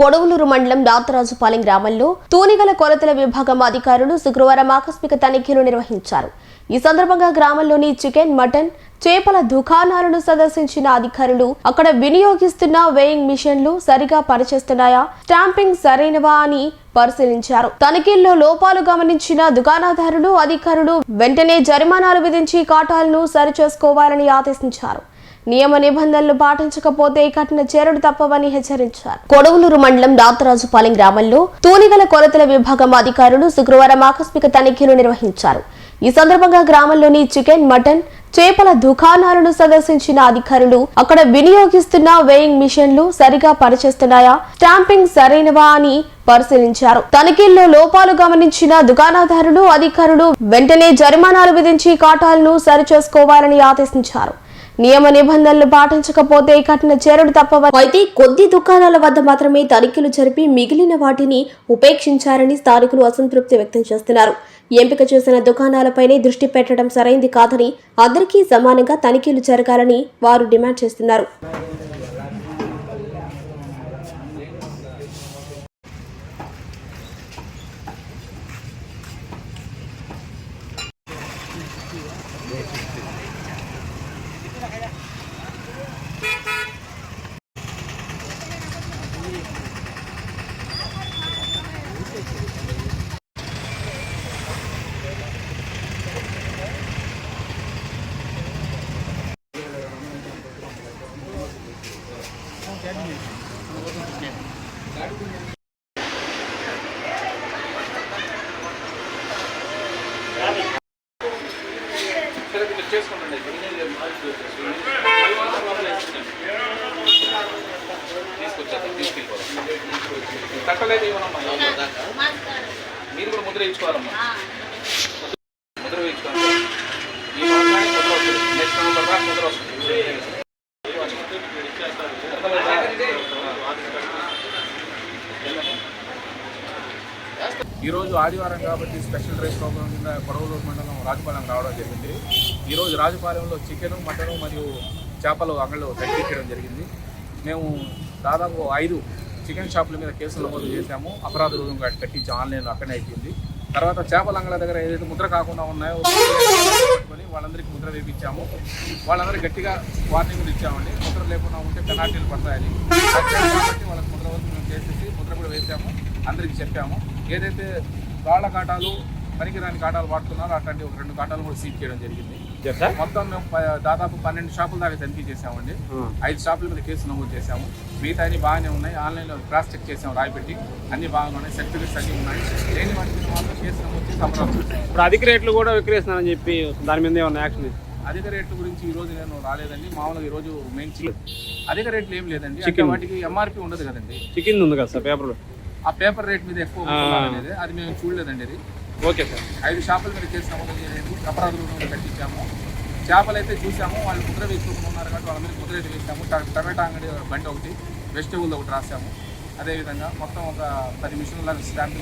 కొడవలూరు మండలం దాతరాజుపాలెం గ్రామంలో తూనిగల కొలతల విభాగం అధికారులు శుక్రవారం ఆకస్మిక తనిఖీలు నిర్వహించారు. ఈ సందర్భంగా గ్రామంలోని చికెన్ మటన్ చేపల దుకాణాలను సందర్శించిన అధికారులు అక్కడ వినియోగిస్తున్న వేయింగ్ మిషన్లు సరిగా పనిచేస్తున్నాయా స్టాంపింగ్ సరైనవా అని పరిశీలించారు. తనిఖీల్లో లోపాలు గమనించిన దుకాణదారులు అధికారులు వెంటనే జరిమానాలు విధించి కాటాలను సరిచేసుకోవాలని ఆదేశించారు. నియమ నిబంధనలు పాటించకపోతే కఠిన చర్యలు తప్పవని హెచ్చరించారు. కొడవలూరు మండలం దాతరాజుపాలెం గ్రామంలో తూనిగల కొలతల విభాగం అధికారులు శుక్రవారం ఆకస్మిక తనిఖీలు నిర్వహించారు. ఈ సందర్భంగా గ్రామంలోని చికెన్ మటన్ చేపల దుకాణాలను సందర్శించిన అధికారులు అక్కడ వినియోగిస్తున్న వేయింగ్ మిషన్లు సరిగా పనిచేస్తున్నాయా స్టాంపింగ్ సరైనవా అని పరిశీలించారు. తనిఖీల్లో లోపాలు గమనించిన దుకాణదారులు అధికారులు వెంటనే జరిమానాలు విధించి కాటాలను సరిచేసుకోవాలని ఆదేశించారు. నియమ నిబంధనలు పాటించకపోతే కఠిన చర్యలు తప్పవని అయితే కొద్ది దుకాణాల వద్ద మాత్రమే తనిఖీలు జరిపి మిగిలిన వాటిని ఉపేక్షించారని స్థానికులు అసంతృప్తి వ్యక్తం చేస్తున్నారు. ఎంపిక చేసిన దుకాణాలపైనే దృష్టి పెట్టడం సరైంది కాదని అందరికీ సమానంగా తనిఖీలు జరగాలని వారు డిమాండ్ చేస్తున్నారు. తక్కలేదు తీసుకెళ్ళిపోదాం. మీరు కూడా ముద్ర ఇచ్చుకోవాలమ్మా ముద్ర వేయించుకోవాలి ఈ మాసానికి ముద్ర వస్తుంది నెక్స్ట్ నవంబర్ దాకా ముద్ర వస్తుంది ఈరోజు ఆదివారం కాబట్టి స్పెషల్ రైస్ ప్రోగ్రామ్ కింద కొడవలూరు మండలం రాజపాలెం రావడం జరిగింది. ఈరోజు రాజపాలెంలో చికెను మటను మరియు చేపలు అంగళ్ళు తగ్గించడం జరిగింది. మేము దాదాపు ఐదు చికెన్ షాపుల మీద కేసులు నమోదు చేశాము. అపరాధ రుజువు కట్టించి ఆన్లైన్లో అక్కడే అయిపోయింది. తర్వాత చేపల అంగళ దగ్గర ఏదైతే ముద్ర కాకుండా ఉన్నాయో వాళ్ళందరికీ ముద్ర వేపించాము. వాళ్ళందరూ గట్టిగా వార్నింగ్ ఇచ్చామండి. ముద్ర లేకుండా ఉంటే పెనాల్టీలు పడతాయని. కాబట్టి వాళ్ళకి ముద్ర వరకు మేము చేసేసి ముద్ర కూడా వేసాము అందరికీ చెప్పాము. ఏదైతే రాళ్ళ కాటాలు పనికిరాని కాటాలు వాడుతున్నారో అట్లాంటి ఒక రెండు కాటాలు కూడా సీజ్ చేయడం జరిగింది. మొత్తం మేము దాదాపు పన్నెండు షాపుల దాకా తనిఖీ చేసామండి ఐదు షాపుల మీద కేసు నమోదు చేశాము. మిగతా అన్ని బాగానే ఉన్నాయి. ఆన్లైన్లో క్రాస్ చెక్ చేసాము రాయపెట్టి అన్ని బాగానే ఉన్నాయి. సర్టిఫికెట్స్ అన్ని ఉన్నాయి. లేని వాటి మీద మాత్రం కేసు నమోదు చేసి అమరావతి ఇప్పుడు అధిక రేట్లు కూడా విక్రయిస్తున్నారని చెప్పి దాని మీద ఏమన్నా యాక్షన్ అధిక రేట్ల గురించి ఈ రోజు నేను రాలేదండి. మామూలుగా ఈ రోజు మెయిన్ చి- అధిక రేట్లు ఏం లేదండి. అంటే Chicken. వాటికి ఎంఆర్పి ఉండదు కదండి. చికెన్ ఉంది కదా సార్ పేపర్లో. ఆ పేపర్ రేట్ మీద ఎక్కువ అది మేము చూడలేదండి ఇది ఓకే సార్. ఐదు షాపుల మీద కేసు నమోదు చేయలేదు అపరాధ కట్టించాము చేపలు అయితే చూసాము వాళ్ళు ముద్ర వేసుకోకుండా ఉన్నారు కాబట్టి వాళ్ళ మీద ముద్ర వేసాము టమాటా అంగడి బండి ఒకటి వెజిటేబుల్ ఒకటి రాసాము అదేవిధంగా మొత్తం ఒక పది మిషన్ల స్టాంప్